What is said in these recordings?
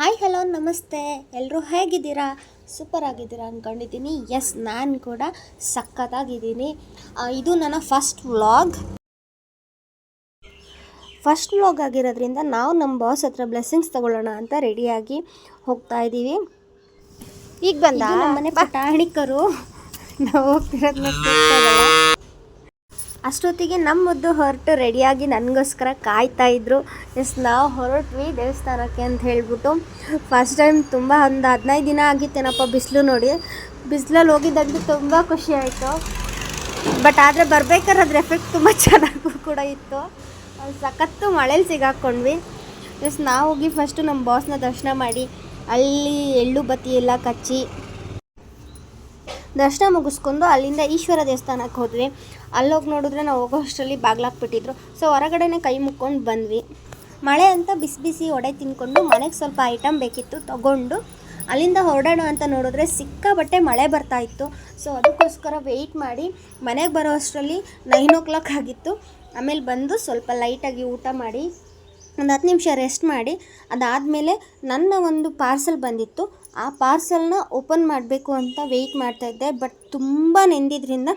Hi hello ನಮಸ್ತೆ. ಎಲ್ಲರೂ ಹೇಗಿದ್ದೀರಾ? ಸೂಪರ್ ಆಗಿದ್ದೀರಾ ಅಂದ್ಕೊಂಡಿದ್ದೀನಿ ಎಸ್ ನಾನು ಕೂಡ ಸಖತ್ತಾಗಿದ್ದೀನಿ. ಇದು ನನ್ನ ಫಸ್ಟ್ ವ್ಲಾಗ್ ಫಸ್ಟ್ ವ್ಲಾಗ್ ಆಗಿರೋದ್ರಿಂದ ನಾವು ನಮ್ಮ ಬಾಸ್ ಹತ್ರ ಬ್ಲೆಸ್ಸಿಂಗ್ಸ್ ತಗೊಳ್ಳೋಣ ಅಂತ ರೆಡಿಯಾಗಿ ಹೋಗ್ತಾ ಇದ್ದೀವಿ. ಈಗ ಬಂದ? ಮನೆ ನಮ್ಮನೆ ಪಟಾಣಿಕರು. ನಾವು ಹೋಗ್ತಿರೋದನ್ನ ಅಷ್ಟೊತ್ತಿಗೆ ನಮ್ಮ ಮುದ್ದು ಹೊರಟು ರೆಡಿಯಾಗಿ ನನಗೋಸ್ಕರ ಕಾಯ್ತಾ ಇದ್ರು. ಎಸ್, ನಾವು ಹೊರಟ್ವಿ ದೇವಸ್ಥಾನಕ್ಕೆ ಅಂತ ಹೇಳ್ಬಿಟ್ಟು. ಫಸ್ಟ್ ಟೈಮ್ ತುಂಬ ಒಂದು ಹದಿನೈದು ದಿನ ಆಗಿತ್ತೇನಪ್ಪ ಬಿಸಿಲು ನೋಡಿ. ಬಿಸಿಲಲ್ಲಿ ಹೋಗಿದ್ದಂತೂ ತುಂಬ ಖುಷಿ ಆಯಿತು. ಬಟ್ ಆದರೆ ಬರ್ಬೇಕಾದ್ರೆ ಅದ್ರ ಎಫೆಕ್ಟ್ ತುಂಬ ಚೆನ್ನಾಗೂ ಕೂಡ ಇತ್ತು. ಸಖತ್ತು ಮಳೇಲಿ ಸಿಗಾಕ್ಕೊಂಡ್ವಿ ಎಸ್ ನಾವು ಹೋಗಿ ಫಸ್ಟು ನಮ್ಮ ಬಾಸ್ನ ದರ್ಶನ ಮಾಡಿ. ಅಲ್ಲಿ ಎಳ್ಳು ಬತ್ತಿ ಎಲ್ಲ ಕಚ್ಚಿ. ದರ್ಶನ ಮುಗಿಸ್ಕೊಂಡು ಅಲ್ಲಿಂದ ಈಶ್ವರ ದೇವಸ್ಥಾನಕ್ಕೆ ಹೋದ್ವಿ. ಅಲ್ಲೋಗಿ ನೋಡಿದ್ರೆ ನಾವು ಹೋಗೋ ಅಷ್ಟರಲ್ಲಿ ಬಾಗ್ಲಾಕ್ಬಿಟ್ಟಿದ್ರು ಸೊ ಹೊರಗಡೆನೇ ಕೈ ಮುಕ್ಕೊಂಡು ಬಂದ್ವಿ. ಮಳೆ ಅಂತ ಬಿಸಿ ಬಿಸಿ ಒಡೆ ತಿನ್ಕೊಂಡು ಮನೆಗೆ ಸ್ವಲ್ಪ ಐಟಮ್ ಬೇಕಿತ್ತು ತಗೊಂಡು ಅಲ್ಲಿಂದ ಹೊರಡೋಣ ಅಂತ ನೋಡಿದ್ರೆ ಸಿಕ್ಕಾಬಟ್ಟೆ ಮಳೆ ಬರ್ತಾ ಇತ್ತು. ಸೊ ಅದಕ್ಕೋಸ್ಕರ ವೆಯ್ಟ್ ಮಾಡಿ ಮನೆಗೆ ಬರೋ ಅಷ್ಟರಲ್ಲಿ ನೈನ್ ಓ ಕ್ಲಾಕ್ ಆಗಿತ್ತು. ಆಮೇಲೆ ಬಂದು ಸ್ವಲ್ಪ ಲೈಟಾಗಿ ಊಟ ಮಾಡಿ ಒಂದು ಹತ್ತು ನಿಮಿಷ ರೆಸ್ಟ್ ಮಾಡಿ, ಅದಾದಮೇಲೆ ನನ್ನ ಒಂದು ಪಾರ್ಸಲ್ ಬಂದಿತ್ತು. ಆ ಪಾರ್ಸಲ್ನ ಓಪನ್ ಮಾಡಬೇಕು ಅಂತ ವೆಯ್ಟ್ ಮಾಡ್ತಾಯಿದ್ದೆ ಬಟ್ ತುಂಬ ನೆಂದಿದ್ದರಿಂದ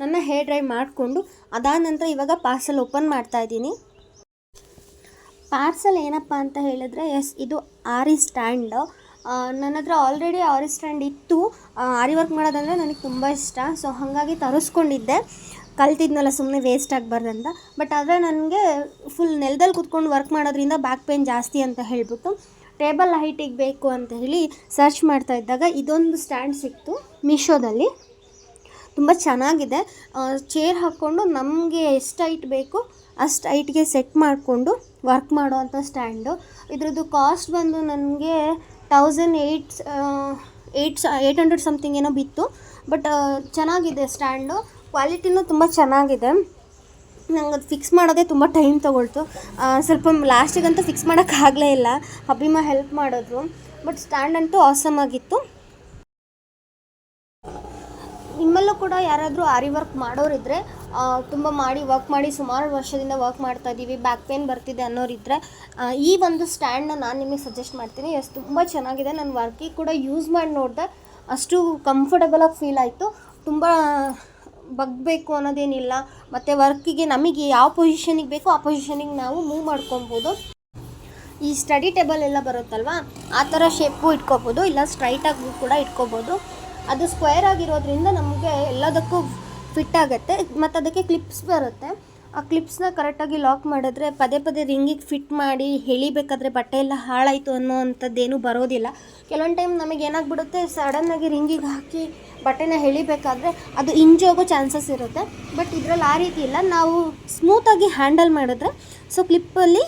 ನನ್ನ ಹೇರ್ ಡ್ರೈ ಮಾಡಿಕೊಂಡು, ಅದಾದ ನಂತರ ಇವಾಗ ಪಾರ್ಸಲ್ ಓಪನ್ ಮಾಡ್ತಾ ಇದ್ದೀನಿ. ಪಾರ್ಸಲ್ ಏನಪ್ಪ ಅಂತ ಹೇಳಿದ್ರೆ ಎಸ್ ಇದು ಆರಿ ಸ್ಟ್ಯಾಂಡ್ ನನ್ನ ಹತ್ರ ಆಲ್ರೆಡಿ ಆರಿ ಸ್ಟ್ಯಾಂಡ್ ಇತ್ತು. ಆರಿ ವರ್ಕ್ ಮಾಡೋದಂದರೆ ನನಗೆ ತುಂಬ ಇಷ್ಟ. ಸೊ ಹಾಗಾಗಿ ತರಿಸ್ಕೊಂಡಿದ್ದೆ. ಕಲ್ತಿದ್ನಲ್ಲ ಸುಮ್ಮನೆ ವೇಸ್ಟ್ ಅಂತ ಬಟ್ ಆದರೆ ನನಗೆ ಫುಲ್ ನೆಲದಲ್ಲಿ ಕುತ್ಕೊಂಡು ವರ್ಕ್ ಮಾಡೋದ್ರಿಂದ ಬ್ಯಾಕ್ ಪೇನ್ ಜಾಸ್ತಿ ಅಂತ ಹೇಳ್ಬಿಟ್ಟು ಟೇಬಲ್ ಹೈಟಿಗೆ ಬೇಕು ಅಂತ ಹೇಳಿ ಸರ್ಚ್ ಮಾಡ್ತಾ ಇದ್ದಾಗ ಇದೊಂದು ಸ್ಟ್ಯಾಂಡ್ ಸಿಕ್ತು ಮೀಶೋದಲ್ಲಿ ತುಂಬ ಚೆನ್ನಾಗಿದೆ. ಚೇರ್ ಹಾಕ್ಕೊಂಡು ನಮಗೆ ಎಷ್ಟು ಹೈಟ್ ಬೇಕು ಅಷ್ಟು ಹೈಟ್ಗೆ ಸೆಟ್ ಮಾಡಿಕೊಂಡು ವರ್ಕ್ ಮಾಡೋವಂಥ ಸ್ಟ್ಯಾಂಡು ಇದ್ರದ್ದು ಕಾಸ್ಟ್ ಬಂದು ನನಗೆ thousand eights eights eight hundred something ಏನೋ ಬಿತ್ತು. ಬಟ್ ಚೆನ್ನಾಗಿದೆ ಸ್ಟ್ಯಾಂಡು ಕ್ವಾಲಿಟಿನೂ ತುಂಬ ಚೆನ್ನಾಗಿದೆ. ನಂಗೆ ಅದು ಫಿಕ್ಸ್ ಮಾಡೋದೇ ತುಂಬ ಟೈಮ್ ತೊಗೊಳ್ತು. ಸ್ವಲ್ಪ ಲಾಸ್ಟಿಗಂತೂ ಫಿಕ್ಸ್ ಮಾಡೋಕ್ಕಾಗಲೇ ಇಲ್ಲ. ಅಭಿಮ ಹೆಲ್ಪ್ ಮಾಡಿದ್ರು. ಬಟ್ ಸ್ಟ್ಯಾಂಡ್ ಅಂತೂ ಆಸಮ್ ಆಗಿತ್ತು. ನಿಮ್ಮಲ್ಲೂ ಕೂಡ ಯಾರಾದರೂ ಆರಿ ವರ್ಕ್ ಮಾಡೋರಿದ್ದರೆ ತುಂಬ ಮಾಡಿ ವರ್ಕ್ ಮಾಡಿ, ಸುಮಾರು ವರ್ಷದಿಂದ ವರ್ಕ್ ಮಾಡ್ತಾ ಇದ್ದೀವಿ ಬ್ಯಾಕ್ ಪೇನ್ ಬರ್ತಿದೆ ಅನ್ನೋರಿದ್ರೆ ಈ ಒಂದು ಸ್ಟ್ಯಾಂಡ್ನ ನಾನು ನಿಮಗೆ ಸಜೆಸ್ಟ್ ಮಾಡ್ತೀನಿ. ಎಸ್ ತುಂಬ ಚೆನ್ನಾಗಿದೆ ನಾನು ವರ್ಕಿಗೆ ಕೂಡ ಯೂಸ್ ಮಾಡಿ ನೋಡಿದೆ ಅಷ್ಟು ಕಂಫರ್ಟಬಲಾಗಿ ಫೀಲ್ ಆಯಿತು. ತುಂಬ ಬಗ್ಬೇಕು ಅನ್ನೋದೇನಿಲ್ಲ. ಮತ್ತು ವರ್ಕಿಗೆ ನಮಗೆ ಯಾವ ಪೊಸಿಷನಿಗೆ ಬೇಕೋ ಆ ಪೊಸಿಷನಿಗೆ ನಾವು ಮೂವ್ ಮಾಡ್ಕೊಬೋದು. ಈ ಸ್ಟಡಿ ಟೇಬಲ್ ಎಲ್ಲ ಬರುತ್ತಲ್ವಾ? ಆ ಥರ ಶೇಪು ಇಟ್ಕೋಬೋದು, ಇಲ್ಲ ಸ್ಟ್ರೈಟಾಗಿ ಕೂಡ ಇಟ್ಕೋಬೋದು. ಅದು ಸ್ಕ್ವೇರ್ ಆಗಿರೋದ್ರಿಂದ ನಮಗೆ ಎಲ್ಲದಕ್ಕೂ ಫಿಟ್ ಆಗುತ್ತೆ. ಮತ್ತು ಅದಕ್ಕೆ ಕ್ಲಿಪ್ಸ್ ಬರುತ್ತೆ. ಆ ಕ್ಲಿಪ್ಸ್ನ ಕರೆಕ್ಟಾಗಿ ಲಾಕ್ ಮಾಡಿದ್ರೆ ಪದೇ ಪದೇ ರಿಂಗಿಗೆ ಫಿಟ್ ಮಾಡಿ ಎಳಿಬೇಕಾದ್ರೆ ಬಟ್ಟೆ ಎಲ್ಲ ಹಾಳಾಯಿತು ಅನ್ನೋ ಅಂಥದ್ದೇನು ಬರೋದಿಲ್ಲ. ಕೆಲವೊಂದು ಟೈಮ್ ನಮಗೆ ಏನಾಗ್ಬಿಡುತ್ತೆ? ಸಡನ್ನಾಗಿ ರಿಂಗಿಗೆ ಹಾಕಿ ಬಟ್ಟೆನ ಎಳಿಬೇಕಾದ್ರೆ ಅದು ಇಂಜೋಗೋ ಚಾನ್ಸಸ್ ಇರುತ್ತೆ. ಬಟ್ ಇದರಲ್ಲಿ ಆ ರೀತಿ ಇಲ್ಲ. ನಾವು ಸ್ಮೂತಾಗಿ ಹ್ಯಾಂಡಲ್ ಮಾಡಿದ್ರೆ ಸೊ ಕ್ಲಿಪ್ಪಲ್ಲಿ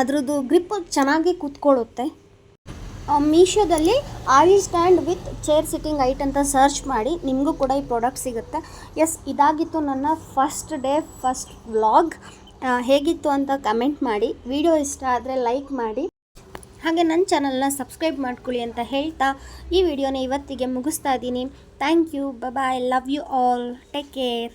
ಅದರದ್ದು ಗ್ರಿಪ್ ಚೆನ್ನಾಗಿ ಕೂತ್ಕೊಳ್ಳುತ್ತೆ. ಮೀಶೋದಲ್ಲಿ aari stand with chair sitting height ಅಂತ ಸರ್ಚ್ ಮಾಡಿ, ನಿಮಗೂ ಕೂಡ ಈ ಪ್ರಾಡಕ್ಟ್ ಸಿಗುತ್ತೆ. ಎಸ್ ಇದಾಗಿತ್ತು ನನ್ನ ಫಸ್ಟ್ ಡೇ ಫಸ್ಟ್ ವ್ಲಾಗ್ ಹೇಗಿತ್ತು ಅಂತ ಕಮೆಂಟ್ ಮಾಡಿ. ವಿಡಿಯೋ ಇಷ್ಟ ಆದರೆ ಲೈಕ್ ಮಾಡಿ. ಹಾಗೆ ನನ್ನ ಚಾನಲ್ನ ಸಬ್ಸ್ಕ್ರೈಬ್ ಮಾಡ್ಕೊಳ್ಳಿ ಅಂತ ಹೇಳ್ತಾ ಈ ವಿಡಿಯೋನ ಇವತ್ತಿಗೆ ಮುಗಿಸ್ತಾ ಇದ್ದೀನಿ. Thank you bye love you all take care